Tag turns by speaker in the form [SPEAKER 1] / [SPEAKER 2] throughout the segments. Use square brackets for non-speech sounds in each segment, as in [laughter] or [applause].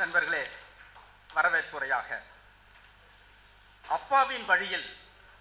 [SPEAKER 1] நண்பர்களே வரவேற்புரையாக. அப்பாவின் வழியில்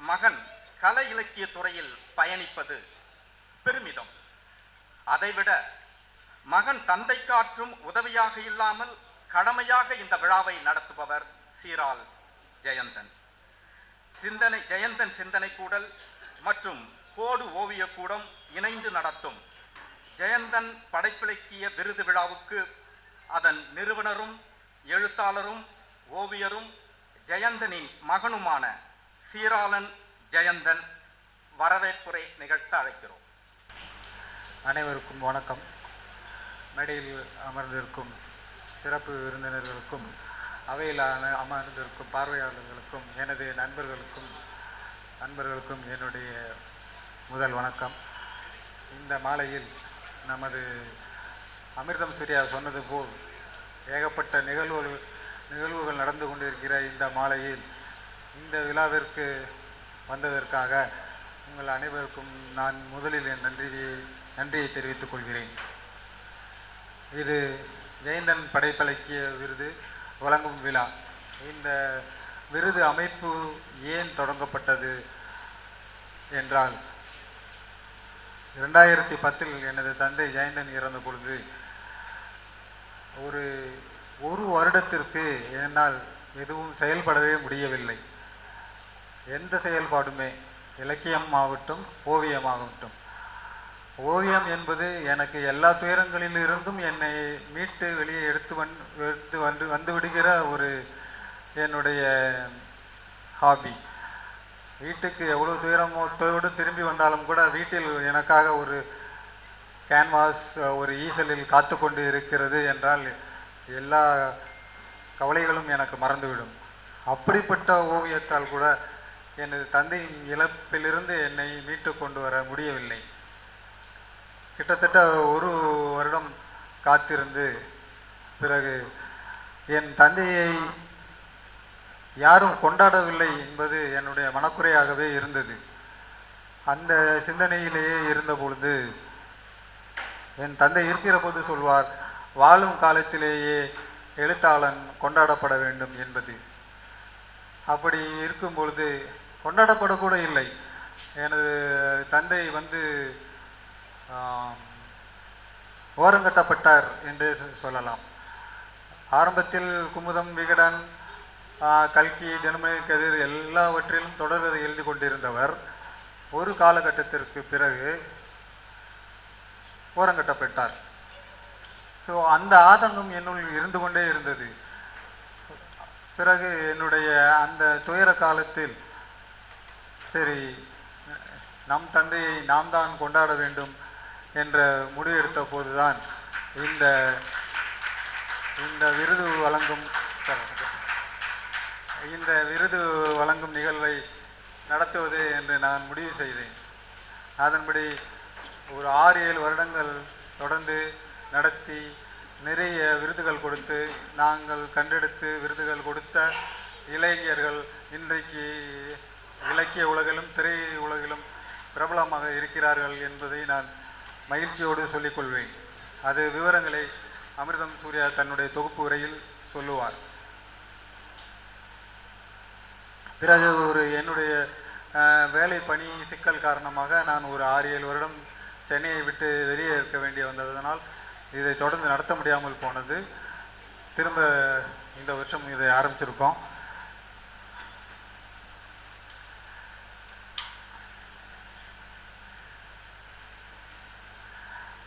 [SPEAKER 1] மகன் கலை இலக்கிய துறையில் பயணிப்பது பெருமிதம். அதைவிட மகன் தந்தை காற்றும் உதவியாக இல்லாமல் கடமையாக இந்த விழாவை நடத்துபவர் சீரால் ஜெயந்தன். சிந்தனை ஜெயந்தன் சிந்தனை கூடல் மற்றும் கோடு ஓவியக்கூடம் இணைந்து நடத்தும் ஜெயந்தன் படைப்பிலக்கிய விருது விழாவுக்கு அதன் நிறுவனரும் எழுத்தாளரும் ஓவியரும் ஜெயந்தனின் மகனுமான சீராளன் ஜெயந்தன் வரவேற்புரை நிகழ்த்த அழைக்கிறோம்.
[SPEAKER 2] அனைவருக்கும் வணக்கம். மேடையில் அமர்ந்திருக்கும் சிறப்பு விருந்தினர்களுக்கும் அவையில் அமர்ந்திருக்கும் பார்வையாளர்களுக்கும் எனது நண்பர்களுக்கும் நண்பர்களுக்கும் என்னுடைய முதல் வணக்கம். இந்த மாலையில் நமது அமிர்தம் சூர்யா சொன்னது போல் ஏகப்பட்ட நிகழ்வுகள் நிகழ்வுகள் நடந்து கொண்டிருக்கிற இந்த மாலையில் இந்த விழாவிற்கு வந்ததற்காக உங்கள் அனைவருக்கும் நான் முதலில் என் நன்றியை நன்றியை தெரிவித்துக் கொள்கிறேன். இது ஜெயந்தன் படைப்பலக்கிய விருது வழங்கும் விழா. இந்த விருது அமைப்பு ஏன் தொடங்கப்பட்டது என்றால் இரண்டாயிரத்தி பத்தில் எனது தந்தை ஜெயந்தன் இறந்த பொழுது ஒரு ஒரு வருடத்திற்கு என்னால் எதுவும் செயல்படவே முடியவில்லை. எந்த செயல்பாடுமே இலக்கியம் ஆகட்டும் ஓவியமாகட்டும். ஓவியம் என்பது எனக்கு எல்லா துயரங்களிலிருந்தும் என்னை மீட்டு வெளியே எடுத்து வந் எடுத்து வந்து வந்து விடுகிற ஒரு என்னுடைய ஹாபி வீட்டுக்கு எவ்வளோ துயரமோடு திரும்பி வந்தாலும் கூட வீட்டில் எனக்காக ஒரு கேன்வாஸ் ஒரு ஈசலில் காத்து கொண்டு இருக்கிறது என்றால் எல்லா கவலைகளும் எனக்கு மறந்துவிடும். அப்படிப்பட்ட ஓவியத்தால் கூட எனது தந்தையின் இழப்பிலிருந்து என்னை மீட்டு கொண்டு வர முடியவில்லை. கிட்டத்தட்ட ஒரு வருடம் காத்திருந்து பிறகு என் தந்தையை யாரும் கொண்டாடவில்லை என்பது என்னுடைய மனக்குறையாகவே இருந்தது. அந்த சிந்தனையிலேயே இருந்த பொழுது என் தந்தை இருக்கிற போது சொல்வார் வாழும் காலத்திலேயே எழுத்தாளன் கொண்டாடப்பட வேண்டும் என்பது. அப்படி இருக்கும் பொழுது கொண்டாடப்படக்கூட இல்லை. எனது தந்தை வந்து ஓரங்கட்டப்பட்டார் என்று சொ- சொல்லலாம். ஆரம்பத்தில் குமுதம் விகடன் கல்கி தினமணி கதிர் எல்லாவற்றிலும் தொடர்கதை எழுதி கொண்டிருந்தவர். ஒரு காலகட்டத்திற்கு பிறகு ஓரங்கட்டப்பட்டார். ஸோ அந்த ஆதங்கம் என்னுள் இருந்து கொண்டே இருந்தது. பிறகு என்னுடைய அந்த துயர காலத்தில் சரி நம் தந்தையை நாம் தான் கொண்டாட வேண்டும் என்ற முடிவெடுத்த போதுதான் இந்த இந்த விருது வழங்கும் இந்த விருது வழங்கும் நிகழ்வை நடத்துவது என்று நான் முடிவு செய்தேன். அதன்படி ஒரு ஆறு ஏழு வருடங்கள் தொடர்ந்து நடத்தி நிறைய விருதுகள் கொடுத்து நாங்கள் கண்டெடுத்து விருதுகள் கொடுத்த இளைஞர்கள் இன்றைக்கு இலக்கிய உலகிலும் திரை உலகிலும் பிரபலமாக இருக்கிறார்கள் என்பதை நான் மகிழ்ச்சியோடு சொல்லிக்கொள்வேன். அது விவரங்களை அமிர்தம் சூர்யா தன்னுடைய தொகுப்பு உரையில் சொல்லுவார். பிறகு ஒரு என்னுடைய வேலை பணி சிக்கல் காரணமாக நான் ஒரு ஆறு ஏழு வருடம் சென்னையை விட்டு வெளியே இருக்க வேண்டிய வந்ததனால் இதை தொடர்ந்து நடத்த முடியாமல் போனது. திரும்ப இந்த வருஷம் இதை ஆரம்பிச்சிருக்கோம்.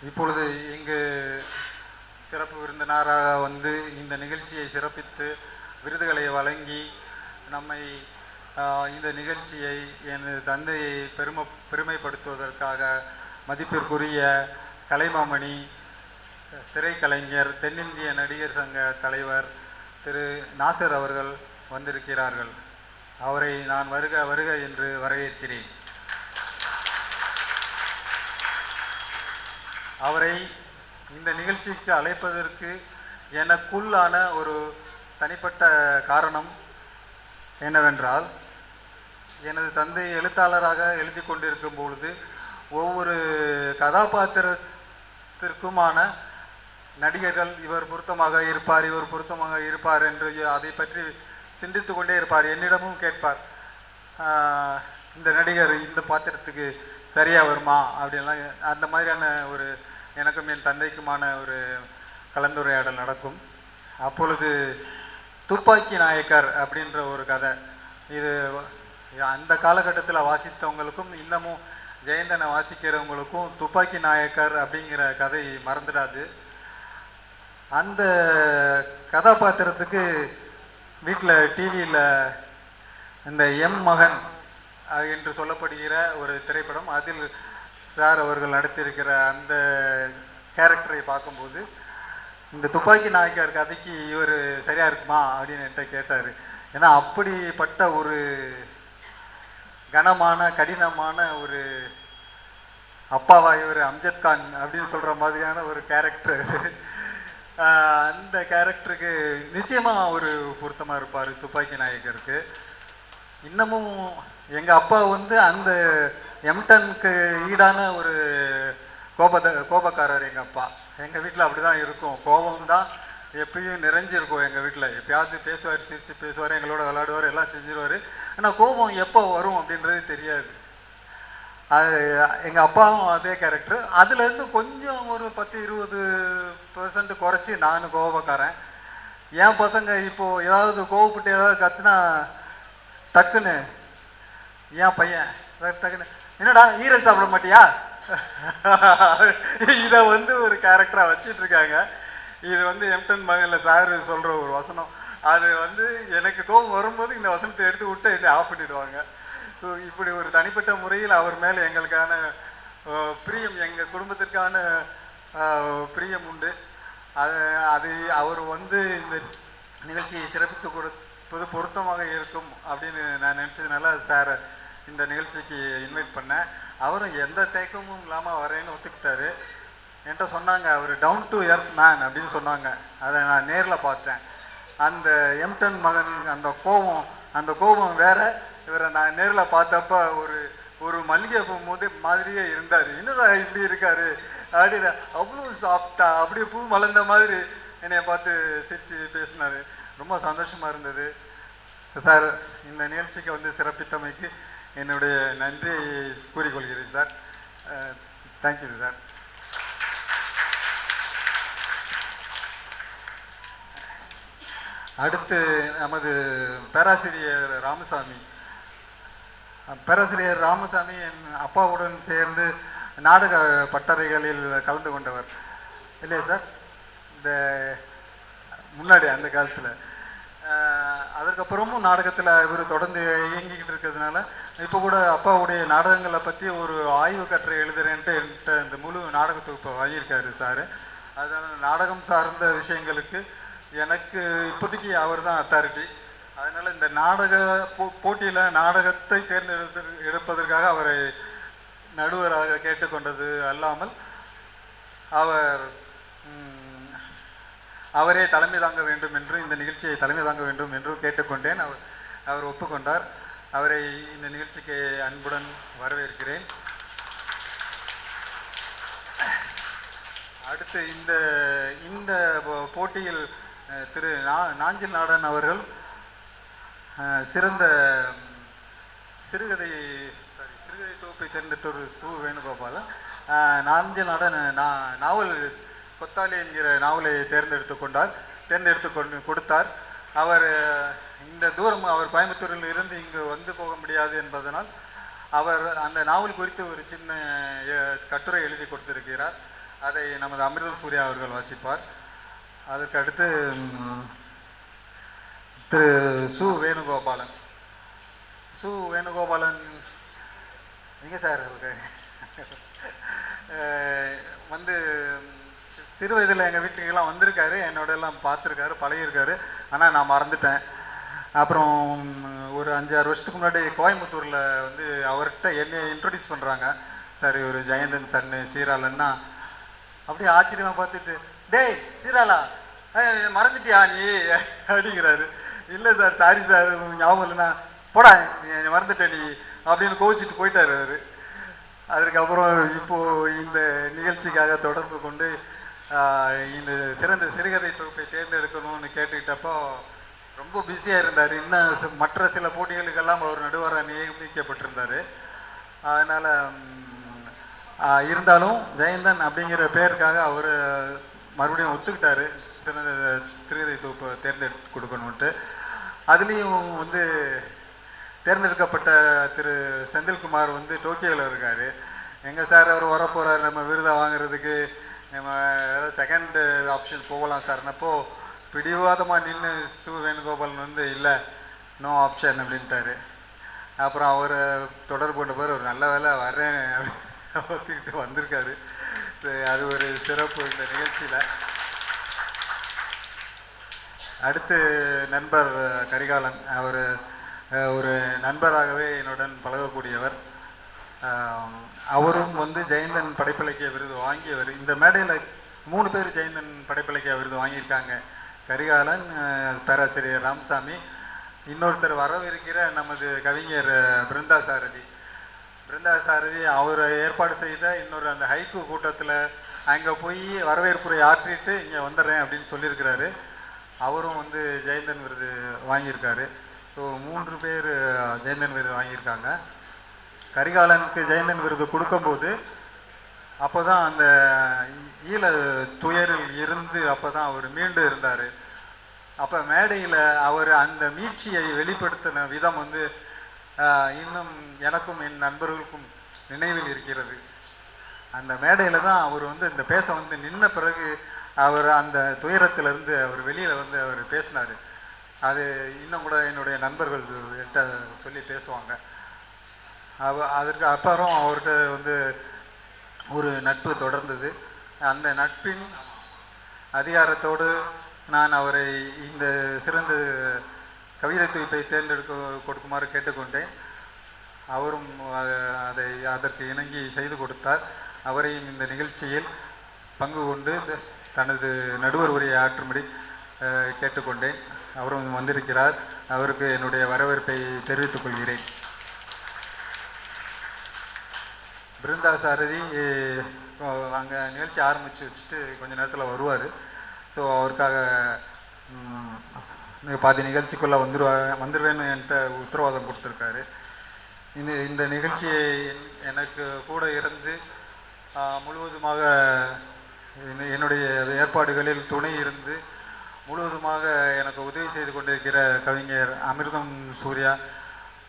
[SPEAKER 2] இப்பொழுது இங்கு சிறப்பு விருந்தினராக வந்து இந்த நிகழ்ச்சியை சிறப்பித்து விருதுகளை வழங்கி நம்மை ஆஹ், இந்த நிகழ்ச்சியை எனது தந்தையை பெருமை பெருமைப்படுத்துவதற்காக மதிப்பிற்குரிய கலைமாமணி திரைக்கலைஞர் தென்னிந்திய நடிகர் சங்க தலைவர் திரு நாசர் அவர்கள் வந்திருக்கிறார்கள். அவரை நான் வருக வருக என்று வரவேற்கிறேன். அவரை இந்த நிகழ்ச்சிக்கு அழைப்பதற்கு எனக்குள்ளான ஒரு தனிப்பட்ட காரணம் என்னவென்றால் எனது தந்தை எழுத்தாளராக எழுதி கொண்டிருக்கும் பொழுது ஒவ்வொரு கதாபாத்திரத்திற்குமான நடிகர்கள் இவர் பொருத்தமாக இருப்பார் இவர் பொருத்தமாக இருப்பார் என்று அதை பற்றி சிந்தித்து கொண்டே இருப்பார். என்னிடமும் கேட்பார் இந்த நடிகர் இந்த பாத்திரத்துக்கு சரியாக வருமா? அப்படின்லாம். அந்த மாதிரியான ஒரு எனக்கும் என் தந்தைக்குமான ஒரு கலந்துரையாடல் நடக்கும். அப்பொழுது துப்பாக்கி நாயக்கர் அப்படின்ற ஒரு கதை. இது அந்த காலகட்டத்தில் வாசித்தவங்களுக்கும் இன்னமும் ஜெயந்தனை வாசிக்கிறவங்களுக்கும் துப்பாக்கி நாயக்கர் அப்படிங்கிற கதை மறந்துடாது. அந்த கதாபாத்திரத்துக்கு வீட்டில் டிவியில் இந்த எம் மகன் என்று சொல்லப்படுகிற ஒரு திரைப்படம் அதில் சார் அவர்கள் நடித்திருக்கிற அந்த கேரக்டரை பார்க்கும்போது இந்த துப்பாக்கி நாயக்கார் கதைக்கு இவர் சரியாக இருக்குமா அப்படின்னு என்கிட்ட கேட்டார். ஏன்னா அப்படிப்பட்ட ஒரு கனமான கடினமான ஒரு அப்பாவா இவர் அம்ஜத் கான் அப்படின்னு சொல்கிற மாதிரியான ஒரு கேரக்டர் அந்த கேரக்டருக்கு நிச்சயமாக ஒரு பொருத்தமாக இருப்பார் துப்பாக்கி நாயகருக்கு. இன்னமும் எங்கள் அப்பா வந்து அந்த எம்டனுக்கு ஈடான ஒரு கோபத கோபக்காரர் எங்கள் அப்பா. எங்கள் வீட்டில் அப்படிதான் இருக்கும். கோபம் தான் எப்பயும் நிறைஞ்சிருக்கும் எங்கள் வீட்டில் எப்பயாவது பேசுவார் சிரிச்சு பேசுவார் எங்களோட விளையாடுவார் எல்லாம் செஞ்சிருவார். ஆனால் கோபம் எப்போ வரும் அப்படின்றது தெரியாது. அது எங்கள் அப்பாவும் அதே கேரக்டர் அதுலேருந்து கொஞ்சம் ஒரு பத்து இருபது பர்சன்ட் குறைச்சி நான் கோபக்காரன். என் பசங்க இப்போது ஏதாவது கோவப்பட்டு ஏதாவது கத்துனா டக்குன்னு என் பையன் டக்குன்னு என்னடா ஈரல் சாப்பிட மாட்டியா? [laughs] இதை வந்து ஒரு கேரக்டராக வச்சிட்ருக்காங்க. இருக்காங்க இது வந்து எம்டன் மகனில் சார் சொல்கிற ஒரு வசனம். அது வந்து எனக்கு கோபம் வரும்போது இந்த வசனத்தை எடுத்து விட்டு என்னை ஆஃப் பண்ணிடுவாங்க. ஸோ இப்படி ஒரு தனிப்பட்ட முறையில் அவர் மேலே எங்களுக்கான பிரியம் எங்கள் குடும்பத்திற்கான பிரியம் உண்டு. அது அது அவர் வந்து இந்த நிகழ்ச்சியை சிறப்பித்து கொடுப்பது பொருத்தமாக இருக்கும் அப்படின்னு நான் நினச்சதுனால சார் இந்த நிகழ்ச்சிக்கு இன்வைட் பண்ணேன். அவரும் எந்த தேக்கமும் இல்லாமல் வரேன்னு ஒத்துக்கிட்டாரு. என்கிட்ட சொன்னாங்க அவர் டவுன் டு எர்த் மேன் அப்படின்னு சொன்னாங்க. அதை நான் நேரில் பார்த்தேன். அந்த எம்டன் மகன் அந்த கோபம் அந்த கோபம் வேற. இவரை நான் நேரில் பார்த்தப்ப ஒரு ஒரு மல்லிகை பூ மாதிரியே இருந்தார். என்னடா இப்படி இருக்காரு? அப்படின்னு அவ்வளோ சாப்பிட்டா அப்படியே பூ மலர்ந்த மாதிரி. என்னைய பார்த்து சிரித்து பேசினாரு. ரொம்ப சந்தோஷமாக இருந்தது. சார் இந்த நிகழ்ச்சிக்கு வந்து சிறப்பித்தமைக்கு என்னுடைய நன்றியை கூறிக்கொள்கிறேன் சார். Thank you sir. அடுத்து நமது பேராசிரியர் ராமசாமி. பேராசிரியர் ராமசாமி என் அப்பாவுடன் சேர்ந்து நாடக பட்டறைகளில் கலந்து கொண்டவர். இல்லையா சார்? இந்த முன்னாடி அந்த காலத்தில். அதுக்கப்புறமும் நாடகத்தில் இவர் தொடர்ந்து இயங்கிக்கிட்டு இருக்கிறதுனால இப்போ கூட அப்பாவுடைய நாடகங்களை பற்றி ஒரு ஆய்வு கட்டுரை எழுதுறேன்ட்டு என்கிட்ட இந்த முழு நாடக தொகுப்பை வாங்கியிருக்காரு சார். அதனால் நாடகம் சார்ந்த விஷயங்களுக்கு எனக்கு இப்போதைக்கு அவர் தான் அத்தாரிட்டி அதனால் இந்த நாடக போ போட்டியில் நாடகத்தை தேர்ந்தெடுத்து எடுப்பதற்காக அவரை நடுவராக கேட்டுக்கொண்டது அல்லாமல் அவர் அவரே தலைமை தாங்க வேண்டும் என்று இந்த நிகழ்ச்சியை தலைமை தாங்க வேண்டும் என்று கேட்டுக்கொண்டேன். அவர் அவர் ஒப்புக்கொண்டார். அவரை இந்த நிகழ்ச்சிக்கு அன்புடன் வரவேற்கிறேன். அடுத்து இந்த இந்த போட்டியில் திரு நா நாஞ்சில் நாடன் அவர்கள் சிறந்த சிறுகதை சாரி சிறுகதை தொகுப்பை தேர்ந்தெடுத்த ஒரு வேணுகோபாலன். வேணுகோபால் நாஞ்சில் நாடன் நா- நாவல் கொத்தாலி என்கிற நாவலை தேர்ந்தெடுத்து கொண்டார் தேர்ந்தெடுத்து கொண்டு கொடுத்தார். அவர் இந்த தூரம் அவர் கோயம்புத்தூரில் இருந்து இங்கு வந்து போக முடியாது என்பதனால் அவர் அந்த நாவல் குறித்து ஒரு சின்ன கட்டுரை எழுதி கொடுத்திருக்கிறார். அதை நமது அமிர்தபூரி அவர்கள் வாசிப்பார். அதுக்கடுத்து திரு சு வேணுகோபாலன். சு வேணுகோபாலன் எங்கே சார் இருக்கு வந்து சிறு வயதில் எங்கள் வீட்டுக்கெல்லாம் வந்திருக்காரு. என்னோட எல்லாம் பார்த்துருக்காரு பழகியிருக்காரு. ஆனால் நான் மறந்துட்டேன். அப்புறம் ஒரு அஞ்சாறு வருஷத்துக்கு முன்னாடி கோயம்புத்தூரில் வந்து அவர்கிட்ட என்னை இன்ட்ரடியூஸ் பண்ணுறாங்க சார் இவர் ஜெயந்தன் சன்னு சீராளன்னா. அப்படியே ஆச்சரியமாக பார்த்துட்டு டேய் சீராளா. மறந்துட்டியா நீ? அப்படிங்கிறாரு. இல்லை சார் சாரி சார் ஞாபகம் இல்லைண்ணா போடா நீ என்னை நீ அப்படின்னு கோவிச்சிட்டு போயிட்டார் அவர். அதுக்கப்புறம் இப்போ இந்த நிகழ்ச்சிக்காக தொடர்பு கொண்டு இந்த சிறந்த சிறுகதை தொகுப்பை தேர்ந்தெடுக்கணும்னு கேட்டுக்கிட்டப்போ ரொம்ப பிஸியாக இருந்தார். இன்னும் மற்ற சில போட்டிகளுக்கெல்லாம் அவர் நடுவராக நியமிக்கப்பட்டிருந்தார். அதனால் இருந்தாலும் ஜெயந்தன் அப்படிங்கிற பேருக்காக அவர் மறுபடியும் ஒத்துக்கிட்டாரு. சிறந்த திருகதை தொகுப்பை தேர்ந்தெடுத்து கொடுக்கணுன்ட்டு அதுலேயும் வந்து தேர்ந்தெடுக்கப்பட்ட திரு செந்தில்குமார் வந்து டோக்கியோவில் இருக்கார். எங்கள் சார் அவர் வரப்போகிறார் நம்ம விருதை வாங்குறதுக்கு நம்ம செகண்ட் ஆப்ஷன் போகலாம் சார்னப்போ பிடிவாதமாக நின்று சு வேணுகோபாலன் வந்து இல்லை நோ ஆப்ஷன் அப்படின்ட்டாரு. அப்புறம் அவர் தொடர்பு கொண்ட பேர் ஒரு நல்ல வேலை வர்றேன் அப்படின்னு ஒத்துக்கிட்டு வந்திருக்காரு. அது ஒரு சிறப்பு இந்த நிகழ்ச்சியில். அடுத்து நண்பர் கரிகாலன். அவர் ஒரு நண்பராகவே என்னுடன் பழகக்கூடியவர். அவரும் வந்து ஜெயந்தன் படைப்பிலக்கிய விருது வாங்கியவர். இந்த மேடையில் மூணு பேர் ஜெயந்தன் படைப்பிலக்கிய விருது வாங்கியிருக்காங்க. கரிகாலன் பேராசிரியர் ராமசாமி. இன்னொருத்தர் வரவிருக்கிற நமது கவிஞர் பிருந்தா சாரதி சாரதி அவர் ஏற்பாடு செய்த இன்னொரு அந்த ஹைக்கு கூட்டத்தில் அங்கே போய் வரவேற்புரை ஆற்றிட்டு இங்கே வந்துடுறேன் அப்படின்னு சொல்லியிருக்கிறாரு. அவரும் வந்து ஜெயந்தன் விருது வாங்கியிருக்காரு. ஸோ மூன்று பேர் ஜெயந்தன் விருது வாங்கியிருக்காங்க. கரிகாலனுக்கு ஜெயந்தன் விருது கொடுக்கும்போது அப்போ தான் அந்த ஈழ துயரில் இருந்து அப்போ தான் அவர் மீண்டு இருந்தார். அப்போ மேடையில் அவர் அந்த மீட்சியை வெளிப்படுத்தின விதம் வந்து இன்னும் எனக்கும் என் நண்பர்களுக்கும் நினைவில் இருக்கிறது. அந்த மேடையில் தான் அவர் வந்து இந்த பேச வந்து நின்ன பிறகு அவர் அந்த துயரத்திலிருந்து அவர் வெளியில் வந்து அவர் பேசினார். அது இன்னும் கூட என்னுடைய நண்பர்கள் என்கிட்ட சொல்லி பேசுவாங்க. அவ அதற்கு அப்புறம் அவர்கிட்ட வந்து ஒரு நட்பு தொடர்ந்தது. அந்த நட்பின் அதிகாரத்தோடு நான் அவரை இந்த சிறந்த கவிதை தொகுப்பை தேர்ந்தெடுக்க கொடுக்குமாறு கேட்டுக்கொண்டேன். அவரும் அதை அதற்கு இணங்கி செய்து கொடுத்தார். அவரையும் இந்த நிகழ்ச்சியில் பங்கு கொண்டு த- தனது நடுவர் உரையை ஆற்றும்படி கேட்டுக்கொண்டேன். அவரும் வந்திருக்கிறார். அவருக்கு என்னுடைய வரவேற்பை தெரிவித்துக் கொள்கிறேன். பிருந்தா சாரதி அங்கே நிகழ்ச்சி ஆரம்பித்து வச்சுட்டு கொஞ்ச நேரத்தில் வருவார். ஸோ அவருக்காக பாதி நிகழ்ச்சிக்குள்ளே வந்துருவா வந்துடுவேன்னு என்கிட்ட உத்தரவாதம் கொடுத்துருக்காரு. இந்த இந்த நிகழ்ச்சியை என்- எனக்கு கூட இருந்து முழுவதுமாக என்னுடைய ஏற்பாடுகளில் துணை இருந்து முழுவதுமாக எனக்கு உதவி செய்து கொண்டிருக்கிற கவிஞர் அமிர்தம் சூர்யா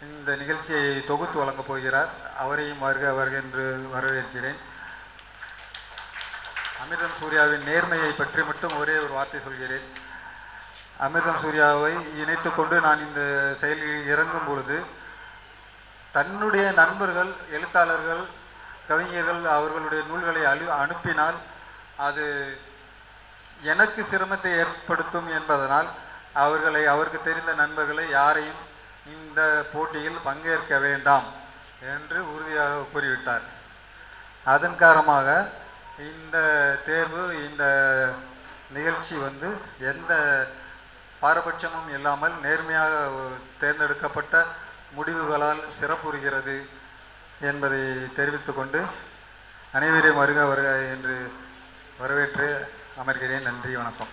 [SPEAKER 2] இந்த நிகழ்ச்சியை தொகுத்து வழங்கப் போகிறார். அவரையும் வருக வருக என்று வரவேற்கிறேன். அமிர்தம் சூர்யாவின் நேர்மையை பற்றி மட்டும் ஒரே ஒரு வார்த்தை சொல்கிறேன். அமிர்தம் சூர்யாவை இணைத்து கொண்டு நான் இந்த செயலில் இறங்கும் பொழுது தன்னுடைய நண்பர்கள் எழுத்தாளர்கள் கவிஞர்கள் அவர்களுடைய நூல்களை அழு அனுப்பினால் அது எனக்கு சிரமத்தை ஏற்படுத்தும் என்பதனால் அவர்களை அவருக்கு தெரிந்த நண்பர்களை யாரையும் இந்த போட்டியில் பங்கேற்க வேண்டாம் என்று உறுதியாக கூறிவிட்டார். அதன் காரணமாக இந்த தேர்வு இந்த நிகழ்ச்சி வந்து எந்த பாரபட்சமும் இல்லாமல் நேர்மையாக தேர்ந்தெடுக்கப்பட்ட முடிவுகளால் சிறப்புறுகிறது என்பதை தெரிவித்துக்கொண்டு அனைவரையும் வருக வருக என்று வரவேற்று அமர்கிறேன். நன்றி வணக்கம்.